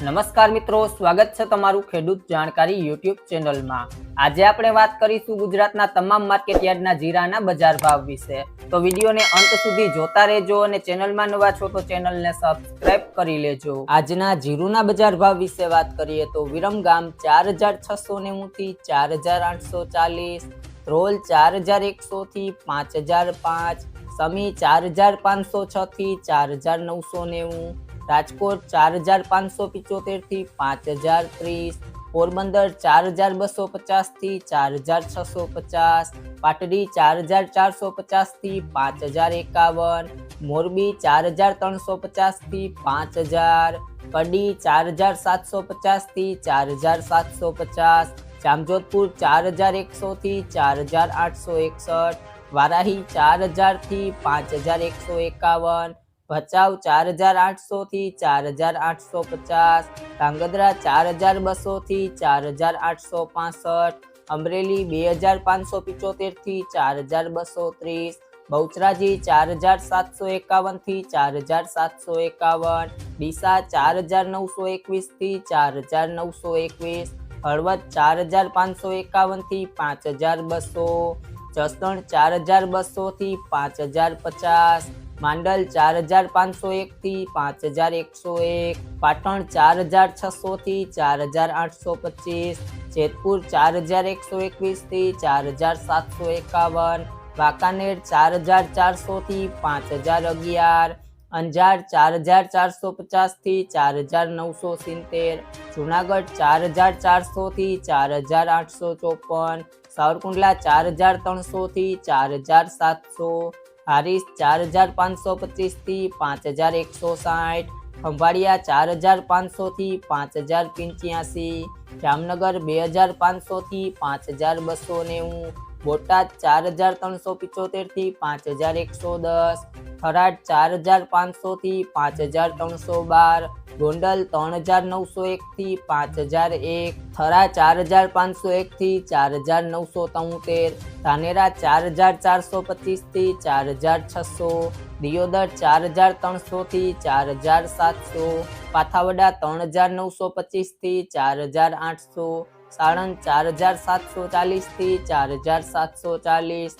નમસ્કાર મિત્રો, સ્વાગત છે તમારું ખેડૂત જાણકારી યુટ્યુબ ચેનલમાં. આજે આપણે વાત કરીશું ગુજરાતના તમામ માર્કેટ યાર્ડના જીરાના બજાર ભાવ વિશે. તો વિડીયોને અંત સુધી જોતા રહેજો અને ચેનલમાં નવા છો તો ચેનલને સબસ્ક્રાઇબ કરી લેજો. આજના જીરુના બજાર ભાવ વિશે વાત કરીએ તો વિરમગામ ચાર હજાર છસો નેવુંથી ચાર હજાર આઠસો ચાલીસ ધ્રોલ ચાર હજાર એકસોથી પાંચ હજાર પાંચ, સમી ચાર હજાર પાંચસો છથી ચાર હજાર નવસો નેવું રાજકોટ ચાર હજાર પાંચસો પિચોતેર થી પાંચ હજાર ત્રીસ પોરબંદર ચાર હજાર બસો પચાસ થી ચાર હજાર છસો પચાસ પાટડી ચાર હજાર ચારસો પચાસ થી પાંચ હજાર એકાવન મોરબી ચાર હજાર ત્રણસો પચાસ થી પાંચ હજાર કડી ચાર હજાર સાતસો પચાસ થી ચાર હજાર સાતસો પચાસ જામજોધપુર ચાર હજાર એકસો થી ચાર હજાર આઠસો એકસઠ વારાહી ચાર હજાર થી પાંચ હજાર એકસો એકાવન ભચાઉ ચાર હજાર આઠસો થી ચાર હજાર આઠસો પચાસ ધાંગધ્રા ચાર હજાર બસો થી ચાર હજાર આઠસો પાસઠ અમરેલી બે હજાર પાંચસો પિચોતેર થી ચાર હજાર બસો ત્રીસ બહુચરાજી ચાર હજાર સાતસો એકાવન થી ચાર હજાર સાતસો એકાવન ડીસા ચાર હજાર નવસો એકવીસ થી ચાર હજાર નવસો એકવીસ હળવદ ચાર હજાર પાંચસો એકાવન થી પાંચ હજાર બસો જસદણ ચાર હજાર બસો થી પાંચ હજાર પચાસ માંડલ ચાર હજાર પાંચસો એક થી પાંચ હજાર એકસો એક પાટણ ચાર હજાર છસો થી ચાર હજાર આઠસો પચીસ જેતપુર ચાર હજાર એકસો એકવીસ થી ચાર હજાર સાતસો એકાવન વાંકાનેર ચાર હજાર ચારસો થી પાંચ હજાર અગિયાર અંજાર ચાર હજાર ચારસો પચાસ થી ચાર હજાર નવસો સિત્તેર જુનાગઢ ચાર હજાર ચારસો થી ચાર હજાર આઠસો ચોપન સાવરકુંડલા ચાર હજાર ત્રણસો થી ચાર હજાર સાતસો હારીસ ચાર હજાર પાંચસો પચીસથી પાંચ હજાર એકસો સાઠ, ખંભાળિયા ચાર હજાર પાંચસો થી પાંચ હજાર પંચ્યાસી, જામનગર બે હજાર પાંચસો થી પાંચ હજાર બસો નેવું બોટાદ ચાર હજાર ત્રણસો પિચોતેર થી પાંચ હજાર એકસો દસ થરાદ ચાર હજાર પાંચસો થી પાંચ હજાર ત્રણસો બાર ગોંડલ ત્રણ હજાર નવસો એક થી પાંચ હજાર એક થરા ચાર હજાર પાંચસો એક થી ચાર હજાર નવસો તોતેર ધાનેરા ચાર હજાર ચારસો પચીસ થી ચાર હજાર છસો દિયોદર ચાર હજાર ત્રણસો થી ચાર હજાર સાતસો પાથાવડા ત્રણ હજાર નવસો પચીસ થી ચાર હજાર આઠસો સાણંદ ચાર હજાર સાતસો ચાલીસથી ચાર હજાર સાતસો ચાલીસ.